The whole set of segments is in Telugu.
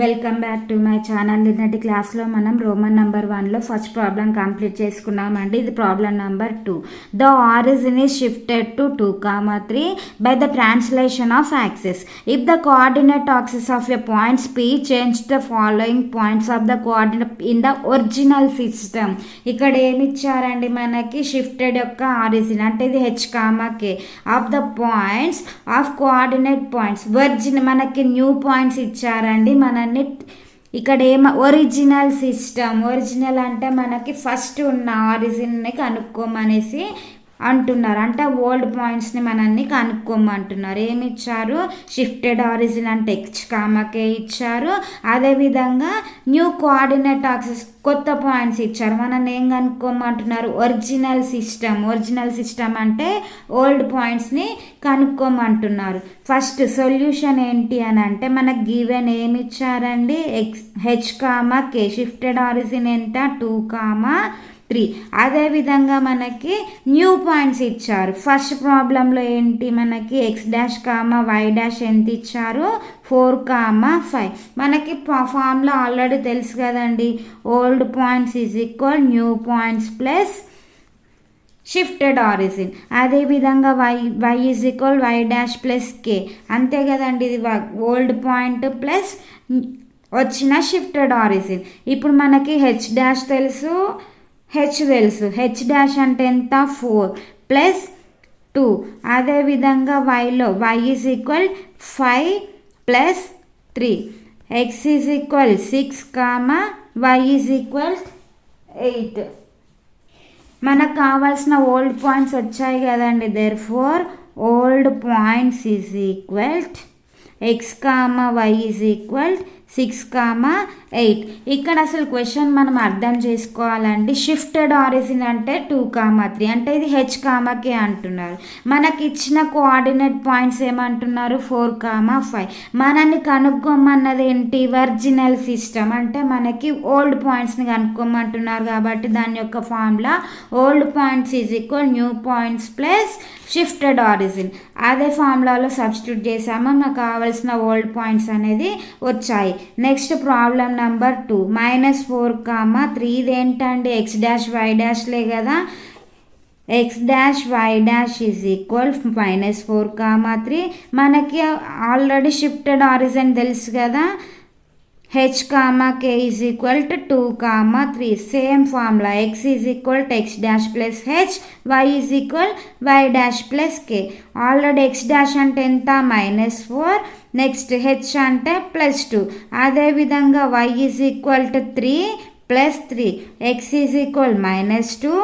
Welcome back to my channel నిన్నటి క్లాస్లో మనం రోమన్ నెంబర్ వన్లో ఫస్ట్ ప్రాబ్లం కంప్లీట్ చేసుకున్నామండి. ఇది problem number two the origin is shifted to two comma three by the translation of axes if the coordinate axis of a points P change the following points of the coordinate in the original system ఇక్కడ ఏమి ఇచ్చారండి మనకి? షిఫ్టెడ్ యొక్క ఆరిజిన్ అంటే ఇది H comma K of the points of coordinate points origin మనకి న్యూ పాయింట్స్ ఇచ్చారండి. మన మనల్ని ఇక్కడ ఏమ ఒరిజినల్ సిస్టమ్ ఒరిజినల్ అంటే మనకి ఫస్ట్ ఉన్న ఆరిజిన్ని కనుక్కోమనేసి అంటున్నారు. అంటే ఓల్డ్ పాయింట్స్ని మనల్ని కనుక్కోమంటున్నారు. ఏమి ఇచ్చారు షిఫ్టెడ్ ఆరిజిన్ అంటే ఎక్స్ కామకే ఇచ్చారు. అదేవిధంగా న్యూ కోఆర్డినేట్ ఆక్సెస్ కొత్త పాయింట్స్ ఇచ్చారు. మనల్ని ఏం కనుక్కోమంటున్నారు? ఒరిజినల్ సిస్టమ్ ఒరిజినల్ సిస్టమ్ అంటే ఓల్డ్ పాయింట్స్ని కనుక్కోమంటున్నారు. ఫస్ట్ సొల్యూషన్ ఏంటి అని అంటే మనకు గివెన్ ఏమి ఇచ్చారండి X H comma K shifted origin ఎంత? Two comma. త్రీ. అదేవిధంగా మనకి న్యూ పాయింట్స్ ఇచ్చారు. ఫస్ట్ ప్రాబ్లంలో ఏంటి? మనకి X dash comma Y dash ఎంత ఇచ్చారు? Four comma five. మనకి ఫామ్లో ఆల్రెడీ తెలుసు కదండి. Old points is equal new points plus shifted origin అదేవిధంగా Y Y is equal Y dash plus K అంతే కదండి ఇది ఓల్డ్ పాయింట్ ప్లస్ వచ్చిన షిఫ్టెడ్ ఆరిజిన్ ఇప్పుడు మనకి హెచ్ డాష్ తెలుసు. హెచ్ తెలుసు హెచ్ డాష్ అంటే ఎంత? ఫోర్ ప్లస్ టూ అదేవిధంగా వైలో y is equal five plus three x is equal six comma y is equal eight మనకు కావాల్సిన ఓల్డ్ పాయింట్స్ వచ్చాయి కదండి. Therefore old points is equal x comma y is equal six comma eight. ఇక్కడ అసలు క్వశ్చన్ మనం అర్థం చేసుకోవాలండి. షిఫ్టెడ్ ఆరిజిన్ అంటే టూ కామా త్రీ. అంటే ఇది హెచ్ కామాకే అంటున్నారు. మనకి ఇచ్చిన కోఆర్డినేట్ పాయింట్స్ ఏమంటున్నారు? Four comma five. మనల్ని కనుక్కోమన్నది ఏంటి? Original system. అంటే మనకి ఓల్డ్ పాయింట్స్ని కనుక్కోమంటున్నారు కాబట్టి దాని యొక్క formula old points is equal new points plus shifted origin అదే ఫార్ములాలో సబ్స్టిట్యూట్ చేసాము మాకు కావాల్సిన ఓల్డ్ పాయింట్స్ అనేది వచ్చాయి. Next problem number two minus four comma three ఏంటండి? ఎక్స్ డాష్ వై డాష్లే కదా? X dash y dash is equal minus four comma three మనకి ఆల్రెడీ షిఫ్టెడ్ ఆరిజన్ తెలుసు కదా? H comma k is equal to two comma three same formula x is equal to x dash plus h y is equal y dash plus k already x dash అంటే ఎంత? మైనస్ ఫోర్ నెక్స్ట్ హెచ్ అంటే ప్లస్ టూ. అదేవిధంగా y is equal to three plus three. X is equal minus two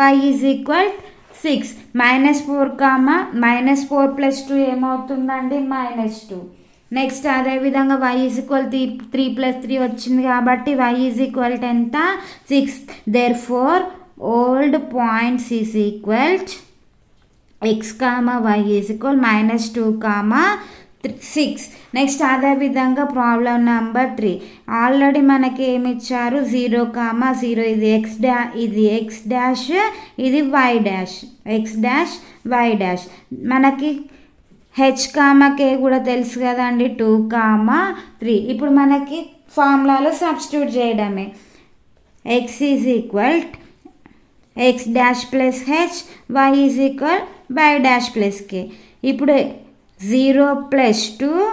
y is equal six. Minus four comma minus four plus two ఏమవుతుందండి? Minus two. నెక్స్ట్ అదేవిధంగా y is equal three three plus three వచ్చింది కాబట్టి వై ఈజ్ ఈక్వల్ ఎంత six. Therefore old points is equal x comma y is equal minus two comma? Six. Next అదేవిధంగా ప్రాబ్లం నెంబర్ త్రీ. ఆల్రెడీ మనకి ఏమి ఇచ్చారు జీరో కామా జీరో. ఇది ఎక్స్ డా ఇది ఎక్స్ డాష్ ఇది y dash. X dash y dash. మనకి హెచ్ కామా కే కూడా తెలుసు కదండి. Two comma three. ఇప్పుడు మనకి ఫార్ములాలో సబ్స్టిట్యూట్ చేయడమే. X is equal x dash plus h y is equal y dash plus k. ఇప్పుడు zero plus two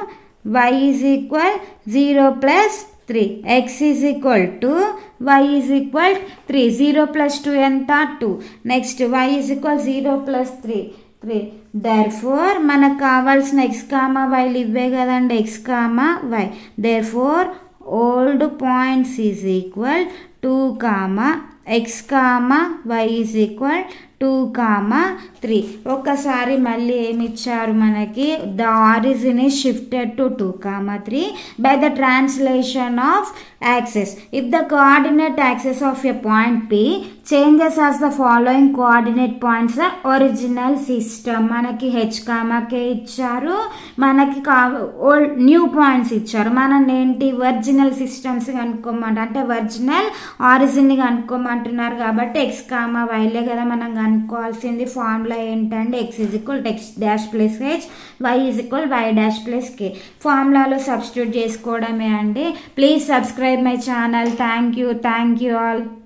y is equal zero plus three. X is equal to y is equal three. Zero plus two ఎంత? Two. Next y is equal zero plus three. Three. Therefore మనకు కావాల్సిన ఎక్స్ కామా వైలు ఇవ్వే కదండి. X comma y therefore old points is equal two comma x comma y is equal two comma three ఒకసారి మళ్ళీ ఏమి ఇచ్చారు మనకి? The origin is shifted to two comma three by the translation of axes. If the coordinate axes of a point P changes as the following coordinate points original system మనకి హెచ్ కామాకే ఇచ్చారు. మనకి కా ఓల్డ్ న్యూ పాయింట్స్ ఇచ్చారు. మనం ఏంటి ఒరిజినల్ సిస్టమ్స్ కనుక్కోమంట అంటే ఒరిజినల్ ఆరిజిన్ కనుక్కోమంటున్నారు కాబట్టి ఎక్స్ కామా వైలే కదా మనం కనుక్కోవాల్సింది. ఫార్ములా ఏంటంటే x is equal x dash plus h y is equal y dash plus k ఫార్ములాలో substitute చేసుకోవడమే అండి. Please subscribe subscribe my channel. Thank you. Thank you all.